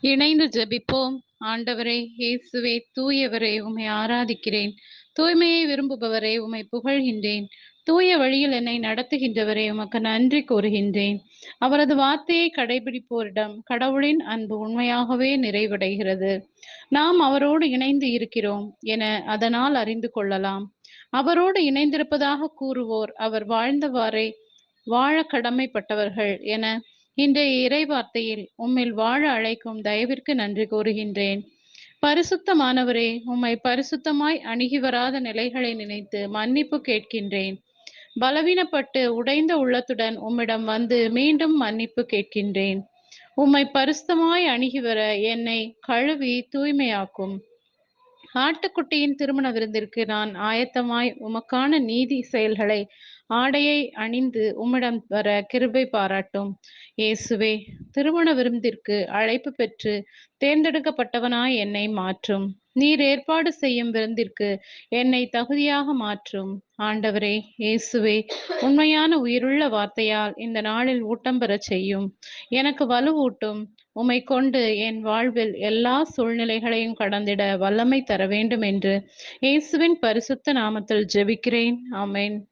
இணைந்து ஜெபிப்போம். ஆண்டவரே இயேசுவே தூயவரே உம்மை ஆராதிக்கிறேன். தூய்மையை விரும்புபவரே உம்மை புகழ்கின்றேன். தூய வழியில் என்னை நடத்துகின்றவரே உமக்கு நன்றி கூறுகின்றேன். அவரது வார்த்தையை கடைபிடிப்போரிடம் கடவுளின் அன்பு உண்மையாகவே நிறைவடைகிறது. நாம் அவரோடு இணைந்து இருக்கிறோம் என அதனால் அறிந்து கொள்ளலாம். அவரோடு இணைந்திருப்பதாக கூறுவோர் அவர் வாழ்ந்தவாறே வாழ கடமைப்பட்டவர்கள் என இன்றைய இறைவார்த்தையில் உம்மில் வாழ அழைக்கும் தயவிற்கு நன்றி கூறுகின்றேன். பரிசுத்தமானவரே உம்மை பரிசுத்தமாய் அணுகி வராத நிலைகளை நினைத்து மன்னிப்பு கேட்கின்றேன். பலவீனப்பட்டு உடைந்த உள்ளத்துடன் உம்மிடம் வந்து மீண்டும் மன்னிப்பு கேட்கின்றேன். உம்மை பரிசுத்தமாய் அணுகி வர என்னை கழுவி தூய்மையாக்கும். ஆட்டுக்குட்டியின் திருமண விருந்திற்கு நான் ஆயத்தமாய் உமக்கான நீதி செயல்களை ஆடையை அணிந்து உம்மிடம் வர கிருபை பாராட்டும். இயேசுவே திருமண விருந்திற்கு அழைப்பு பெற்று தேர்ந்தெடுக்கப்பட்டவனாய் என்னை மாற்றும். நீர் ஏற்பாடு செய்யும் விருந்திற்கு என்னை தகுதியாக மாற்றும். ஆண்டவரே இயேசுவே உண்மையான உயிருள்ள வார்த்தையால் இந்த நாளில் ஊட்டம் பெறச் செய்யும். எனக்கு வலுவூட்டும். உம்மை கொண்டு என் வாழ்வில் எல்லா சூழ்நிலைகளையும் கடந்திட வல்லமை தர வேண்டும் என்று இயேசுவின் பரிசுத்த நாமத்தில் ஜெபிக்கிறேன். ஆமென்.